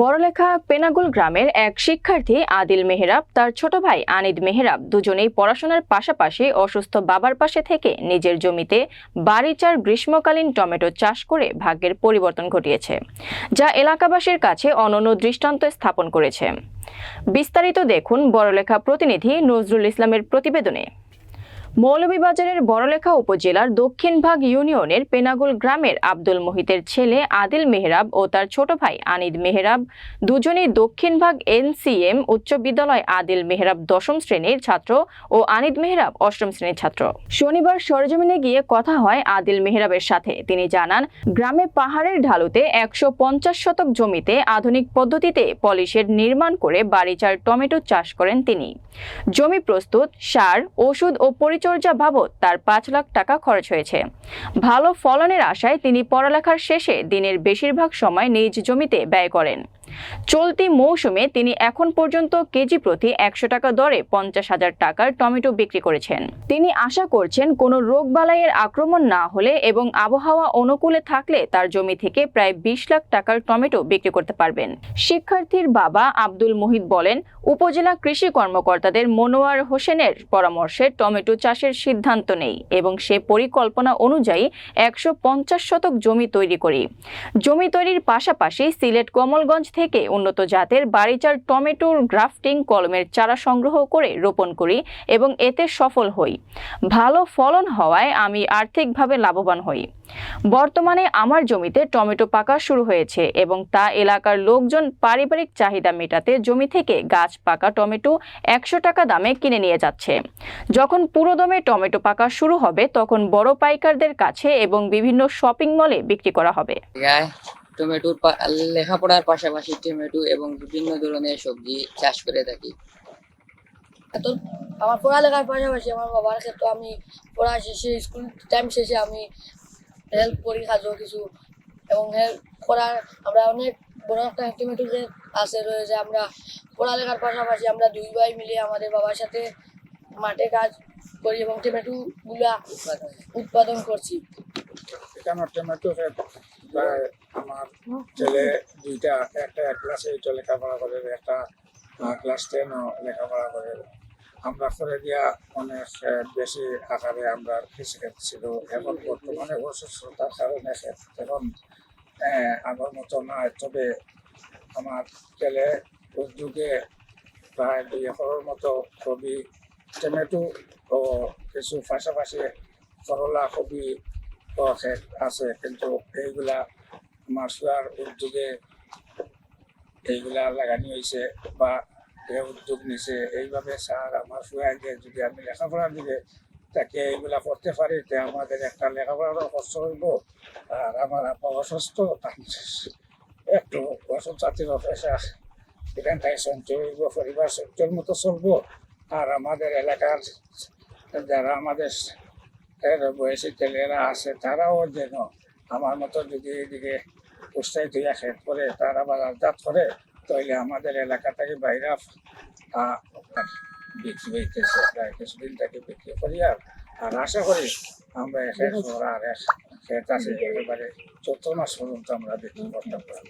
বড়লেখা পেনাগুল গ্রামের এক শিক্ষার্থী আদিল মেহরাব, তার ছোট ভাই আনিদ মেহরাব দুজনেই পড়াশোনার পাশাপাশি অসুস্থ বাবার পাশে থেকে নিজের জমিতে বাড়িচার গ্রীষ্মকালীন টমেটো চাষ করে ভাগ্যের পরিবর্তন ঘটিয়েছে, যা এলাকাবাসীর কাছে অনন্য দৃষ্টান্ত স্থাপন করেছে। বিস্তারিত দেখুন বড়লেখা প্রতিনিধি নজরুল ইসলামের প্রতিবেদনে। মৌলভীবাজারের বড়লেখা উপজেলার দক্ষিণ ভাগ ইউনিয়নের পেনাগুল গ্রামের আব্দুল মোহিতের ছেলে আদিল মেহরাব ও তার ছোট ভাই আনিদ মেহরাব দুজনেই দক্ষিণ ভাগ এনসিএম উচ্চ বিদ্যালয় আদিল মেহরাব দশম শ্রেণির ছাত্র ও আনিদ মেহরাব অষ্টম শ্রেণির ছাত্র। শনিবার সরজমিনে গিয়ে কথা হয় আদিল মেহরাবের সাথে। তিনি জানান, গ্রামে পাহাড়ের ঢালুতে একশো পঞ্চাশ শতক জমিতে আধুনিক পদ্ধতিতে পলিশের নির্মাণ করে বাড়িচার টমেটো চাষ করেন তিনি। জমি প্রস্তুত, সার, ওষুধ ও পরিচর্যা বাবদ তার পাঁচ লাখ টাকা খরচ হয়েছে। ভালো ফলনের আশায় তিনি পড়ালেখার শেষে দিনের বেশিরভাগ সময় নিজ জমিতে ব্যয় করেন। চলতি মৌসুমে তিনি এখন পর্যন্ত কেজি প্রতি একশো টাকা দরে পঞ্চাশ হাজার টাকার টমেটো বিক্রি করেছেন। তিনি আশা করছেন কোনো রোগবালাইয়ের আক্রমণ না হলে এবং আবহাওয়া অনুকূলে থাকলে তার জমি থেকে প্রায় বিশ লাখ টাকার টমেটো বিক্রি করতে পারবেন। শিক্ষার্থীর বাবা আব্দুল মুহিত বলেন, উপজেলা কৃষি কর্মকর্তাদের মনোয়ার হোসেনের পরামর্শে টমেটো চাষের সিদ্ধান্ত নেই এবং সে পরিকল্পনা অনুযায়ী একশো পঞ্চাশ শতক জমি তৈরি করি। জমি তৈরির পাশাপাশি সিলেট কমলগঞ্জ থেকে উন্নত জাতের বাড়িচার টমেটোর গ্রাফটিং কলমের চারা সংগ্রহ করে রোপণ করি এবং এতে সফল হই। ভালো ফলন হওয়ায় আমি আর্থিকভাবে লাভবান হই। বর্তমানে আমার জমিতে টমেটো পাকা শুরু হয়েছে এবং তা এলাকার লোকজন পারিবারিক চাহিদা মেটাতে জমি থেকে গাছ পাকা টমেটো একশো টাকা দামে কিনে নিয়ে যাচ্ছে। যখন পুরোদমে টমেটো পাকা শুরু হবে, তখন বড় পাইকারদের কাছে এবং বিভিন্ন শপিং মলে বিক্রি করা হবে। টমেটোর লেখাপড়ার পাশাপাশি টমেটো এবং বিভিন্ন ধরনের সবজি চাষ করে থাকি। এত আমার পড়ালেখার পাশাপাশি আমার বাবার ক্ষেত্রে আমি পড়া শেষে স্কুল টাইম শেষে আমি হেল্প করি কাজও কিছু। এবং হেল্প করার আমরা অনেক বড় একটা অ্যাক্টিভিটি যে আছে রয়েছে আমরা পড়ালেখার পাশাপাশি আমরা দুই ভাই মিলে আমাদের বাবার সাথে মাঠে কাজ করি এবং টমেটোগুলা উৎপাদন করছি। এখানে টমেটো ক্ষেত প্রায় আমার ছেলে দুইটা, একটা এক ক্লাসে এইটা লেখাপড়া করে একটা ক্লাস টেনও লেখাপড়া করে। আমরা করে দিয়া অনেক বেশি আকারে আমরা কৃষিক্ষেত ছিল। এখন বর্তমানে অসুস্থতার কারণে এখন আগের মতো নয় তবে আমার ছেলে উদ্যোগে প্রায় দুই একরের মতো কবি, টমেটো ও কিছু পাশাপাশি করলা কবি আছে। কিন্তু এইগুলা আমার উদ্যোগে এইগুলা লাগানি হয়েছে বা এ উদ্যোগ নিছে, এইভাবে স্যার আমার সুয়াকে যদি আমি লেখাপড়ার দিকে তাকে এইগুলা করতে পারি, তে আমাদের একটা লেখাপড়ারও কষ্ট হইব আর আমার আব্বা অসুস্থ একটু ওষুধ জাতীয় পেশা এখান থেকে সঞ্চয় হইব, পরিবার সঞ্চয়ের মতো চলবো। আর আমাদের এলাকার যারা আমাদের বয়সী ছেলেরা আছে, তারাও যেন আমার মতো যদি এদিকে উৎসাহিত হইয়া খেত করে তারা বাজারজাত করে তাহলে আমাদের এলাকা থেকে বাইরে বিক্রি হইতেছে প্রায় কিছুদিন থেকে বিক্রি করি আর আশা করি আমরা এক করা আর খেত আছে একেবারে চোদ্দ মাস পর্যন্ত আমরা বিক্রি করতে পারি